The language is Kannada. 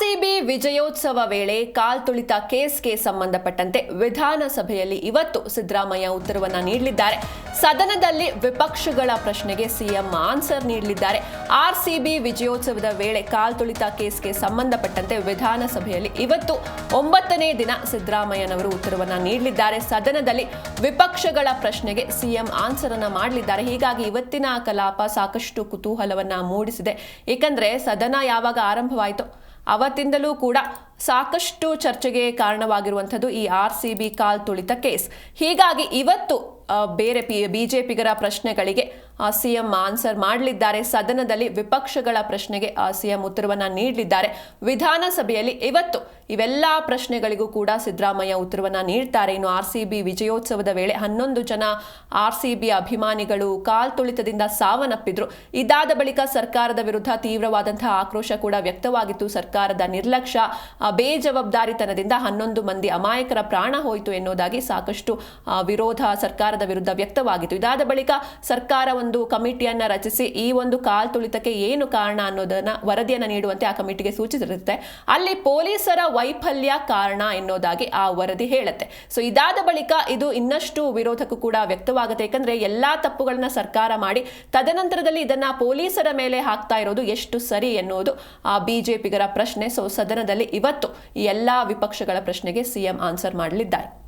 ಆರ್ಸಿಬಿ ವಿಜಯೋತ್ಸವ ವೇಳೆ ಕಾಲ್ತುಳಿತ ಕೇಸ್ಗೆ ಸಂಬಂಧಪಟ್ಟಂತೆ ವಿಧಾನಸಭೆಯಲ್ಲಿ ಇವತ್ತು ಸಿದ್ದರಾಮಯ್ಯ ಉತ್ತರವನ್ನು ನೀಡಲಿದ್ದಾರೆ. ಸದನದಲ್ಲಿ ವಿಪಕ್ಷಗಳ ಪ್ರಶ್ನೆಗೆ ಸಿಎಂ ಆನ್ಸರ್ ನೀಡಲಿದ್ದಾರೆ. ಆರ್ಸಿಬಿ ವಿಜಯೋತ್ಸವದ ವೇಳೆ ಕಾಲ್ತುಳಿತ ಕೇಸ್ಗೆ ಸಂಬಂಧಪಟ್ಟಂತೆ ವಿಧಾನಸಭೆಯಲ್ಲಿ ಇವತ್ತು ಒಂಬತ್ತನೇ ದಿನ ಸಿದ್ದರಾಮಯ್ಯನವರು ಉತ್ತರವನ್ನು ನೀಡಲಿದ್ದಾರೆ. ಸದನದಲ್ಲಿ ವಿಪಕ್ಷಗಳ ಪ್ರಶ್ನೆಗೆ ಸಿಎಂ ಆನ್ಸರ್ ಅನ್ನು ಮಾಡಲಿದ್ದಾರೆ. ಹೀಗಾಗಿ ಇವತ್ತಿನ ಕಲಾಪ ಸಾಕಷ್ಟು ಕುತೂಹಲವನ್ನ ಮೂಡಿಸಿದೆ. ಏಕೆಂದರೆ ಸದನ ಯಾವಾಗ ಆರಂಭವಾಯಿತು ಅವತ್ತಿಂದಲೂ ಕೂಡ ಸಾಕಷ್ಟು ಚರ್ಚೆಗೆ ಕಾರಣವಾಗಿರುವಂಥದ್ದು ಈ ಆರ್ ಸಿ ಬಿ ಕಾಲ್ ತುಳಿತ ಕೇಸ್. ಹೀಗಾಗಿ ಇವತ್ತು ಬೇರೆ ಪಿ ಬಿಜೆಪಿಗರ ಪ್ರಶ್ನೆಗಳಿಗೆ ಸಿಎಂ ಆನ್ಸರ್ ಮಾಡಲಿದ್ದಾರೆ. ಸದನದಲ್ಲಿ ವಿಪಕ್ಷಗಳ ಪ್ರಶ್ನೆಗೆ ಸಿಎಂ ಉತ್ತರವನ್ನು ನೀಡಲಿದ್ದಾರೆ. ವಿಧಾನಸಭೆಯಲ್ಲಿ ಇವತ್ತು ಇವೆಲ್ಲ ಪ್ರಶ್ನೆಗಳಿಗೂ ಕೂಡ ಸಿದ್ದರಾಮಯ್ಯ ಉತ್ತರವನ್ನು ನೀಡ್ತಾರೆ. ಇನ್ನು ಆರ್ ಸಿ ವಿಜಯೋತ್ಸವದ ವೇಳೆ ಹನ್ನೊಂದು ಜನ ಆರ್ ಸಿ ಬಿ ಅಭಿಮಾನಿಗಳು ಕಾಲ್ ತುಳಿತದಿಂದ ಸಾವನ್ನಪ್ಪಿದ್ರು. ಇದಾದ ಬಳಿಕ ಸರ್ಕಾರದ ವಿರುದ್ಧ ತೀವ್ರವಾದಂತಹ ಆಕ್ರೋಶ ಕೂಡ ವ್ಯಕ್ತವಾಗಿತ್ತು. ಸರ್ಕಾರದ ನಿರ್ಲಕ್ಷ್ಯ ಬೇಜವಾಬ್ದಾರಿತನದಿಂದ ಹನ್ನೊಂದು ಮಂದಿ ಅಮಾಯಕರ ಪ್ರಾಣ ಹೋಯಿತು ಎನ್ನುವುದಾಗಿ ಸಾಕಷ್ಟು ವಿರೋಧ ಸರ್ಕಾರದ ವಿರುದ್ಧ ವ್ಯಕ್ತವಾಗಿತ್ತು. ಇದಾದ ಬಳಿಕ ಸರ್ಕಾರ ಒಂದು ಕಮಿಟಿಯನ್ನ ರಚಿಸಿ ಈ ಒಂದು ಕಾಲ್ ತುಳಿತಕ್ಕೆ ಏನು ಕಾರಣ ಅನ್ನೋದನ್ನ ವರದಿಯನ್ನ ನೀಡುವಂತೆ ಆ ಕಮಿಟಿಗೆ ಸೂಚಿಸಿರುತ್ತೆ. ಅಲ್ಲಿ ಪೊಲೀಸರ ವೈಫಲ್ಯ ಕಾರಣ ಎನ್ನುವುದಾಗಿ ಆ ವರದಿ ಹೇಳುತ್ತೆ. ಸೊ ಇದಾದ ಬಳಿಕ ಇದು ಇನ್ನಷ್ಟು ವಿರೋಧಕ್ಕೂ ಕೂಡ ವ್ಯಕ್ತವಾಗುತ್ತೆ. ಯಾಕಂದ್ರೆ ಎಲ್ಲಾ ತಪ್ಪುಗಳನ್ನ ಸರ್ಕಾರ ಮಾಡಿ ತದನಂತರದಲ್ಲಿ ಇದನ್ನ ಪೊಲೀಸರ ಮೇಲೆ ಹಾಕ್ತಾ ಇರೋದು ಎಷ್ಟು ಸರಿ ಎನ್ನುವುದು ಆ ಬಿಜೆಪಿಗರ ಪ್ರಶ್ನೆ. ಸೊ ಸದನದಲ್ಲಿ ಇವತ್ತು ಈ ಎಲ್ಲಾ ವಿಪಕ್ಷಗಳ ಪ್ರಶ್ನೆಗೆ ಸಿಎಂ ಆನ್ಸರ್ ಮಾಡಲಿದ್ದಾರೆ.